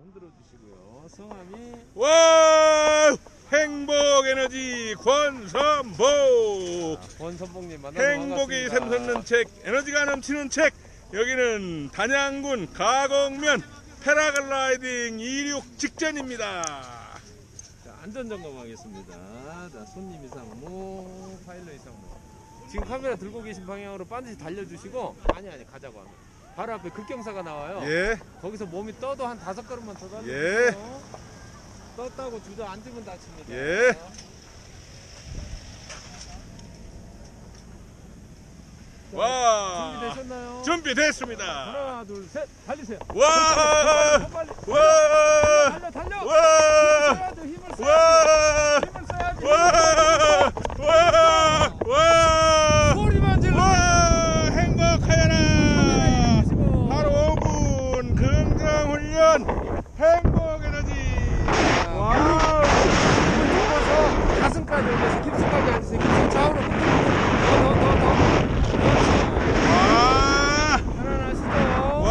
흔들어 주시고요. 성함이 와 행복 에너지 권선복 아, 권선봉님 만나서 행복이 반갑습니다. 샘솟는 책 에너지가 넘치는 책 여기는 단양군 가곡면 패라글라이딩 이륙 직전입니다 자, 안전 점검하겠습니다. 자, 손님 이상무, 파일럿 이상무. 지금 카메라 들고 계신 방향으로 반드시 달려주시고 아니 아니 가자고 하면 바로 앞에 급경사가 나와요. 예 거기서 몸이 떠도 한 다섯 걸음만 더 달려. 예. 떴다고 주저앉으면 다칩니다. 예. 와 준비되셨나요? 준비됐습니다 하나 둘 셋 달리세요. 와더 빨리. 와 달려 달려. 와 힘을 써야지. 와 힘을 써야지. 와! 와! 와! 소리만 질러. 와! 행복하여라! 하시고. 하루 5분 긍정훈련 행복 에너지! 와! 서 가슴까지 올려서 깊숙하게 앉으세요. 깊숙 좌우로 더더더 더. 와! 편안하시죠? 와!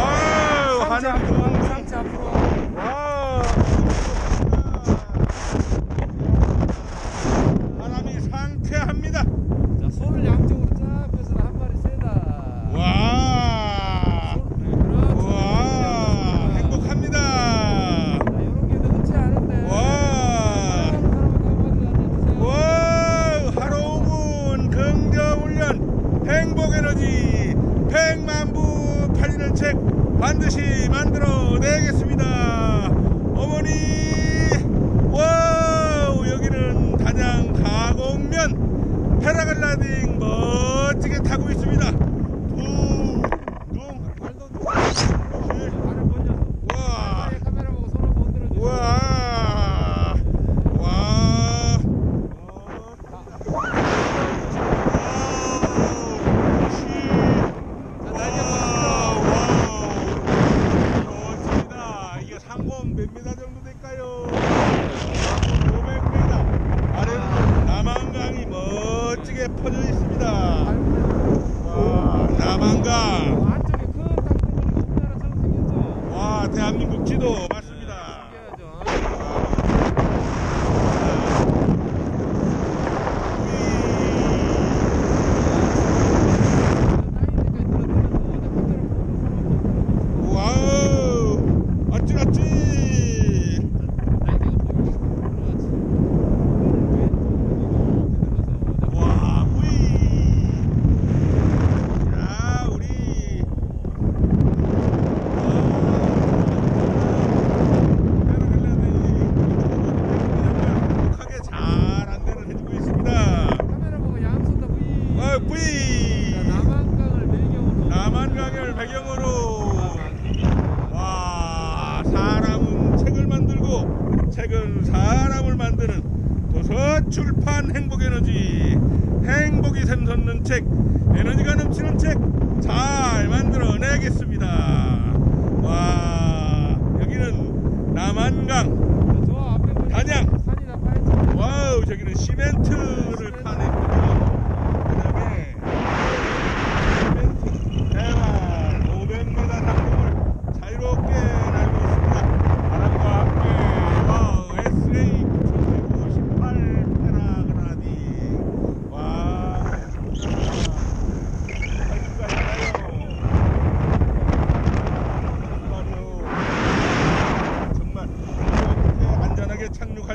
상체 하늘 앞으로 상체 앞으로. 와! 바람이 상쾌합니다. 자 손을 양쪽으로 쫙 펴서 한 마리 세다. 와! 손, 네, 그렇죠. 와! 행복합니다. 자, 이런 게 흔치 않은데. 와! 사랑하는 사람한테 한마디 앉아주세요. 와 하루 5분 긍정훈련 행복에너지 100만부 팔리는 책 반드시 만들어 내겠습니다. 어머니 와우 여기는 단양 가곡면 패라글라이딩 멋지게 타고 있습니다 둥둥 발도 쭉. 발을 벌려서. 와 네, 카메라 보고 손 한번 흔들어 주세요. 와 와. 자, 날개 멋집니다. 이게 상공 몇 미터 정도 될까요? 500m. 아래로 남한강이 멋지게 퍼져 있습니다. 와, 남한강. 안쪽에 큰 땅덩어리가 우리나라처럼 생겼죠? 와, 대한민국 지도 맞습니다. 신기하죠? 와우, 어찌 어찌. 와, 우이. 야, 우리. 행복하게 잘 안내를 해주고 있습니다. 아, 뿌이. 남한강을 배경으로. 와 사람은 책을 만들고 책은 사람을 만드는 도서 출판 행복 에너지. 행복이 샘솟는 책 에너지가 넘치는 책 잘 만들어내겠습니다. 와 여기는 남한강 단양. 와우 저기는 시멘트를 파는 거죠 그다음에 시멘트 대만 500m 상공을 자유롭게 날고 있습니다 바람과 함께 와우 SA 9158 페라그라디 와 정말 어떻게 안전하게 착륙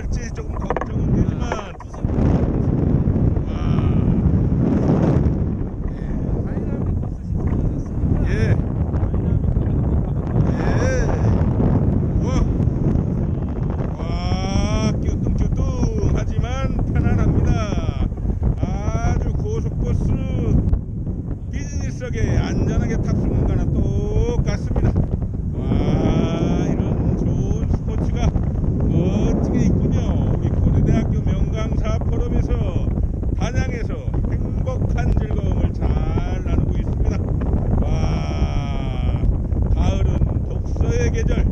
get there.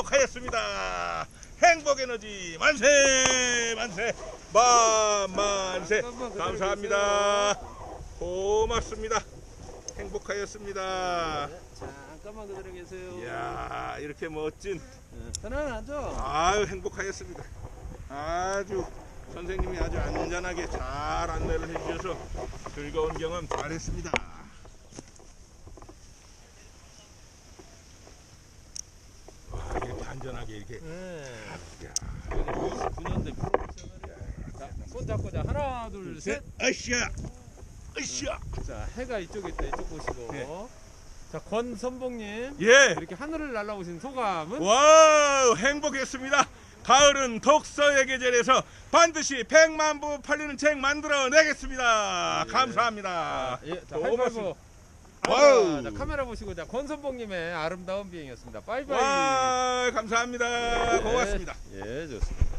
행복하였습니다. 행복 에너지 만세 만세 만 만세 잠깐만 기다려 감사합니다. 고맙습니다. 행복하였습니다. 네, 잠깐만 기다려 계세요. 이야 이렇게 멋진 네, 편안하죠? 아유 행복하였습니다. 아주 선생님이 아주 안전하게 잘 안내를 해주셔서 즐거운 경험 잘했습니다. 와, 이렇게 안전하게 이렇게 네. 야, 여기 29년 된 프로페셔널이야. 자, 손 잡고 자 하나 둘 셋. 으쌰 으쌰 자 해가 이쪽에 있다 이쪽 보시고. 네. 자 권선봉님 예 이렇게 하늘을 날아오신 소감은? 와우 행복했습니다. 가을은 독서의 계절에서 반드시 100만 부 팔리는 책 만들어 내겠습니다. 예. 감사합니다. 예, 자 고맙습니다. 하이파이브. 와우. 자 카메라 보시고 자 권선봉님의 아름다운 비행이었습니다. 바이바이. 와 감사합니다. 고맙습니다. 예, 예 좋습니다.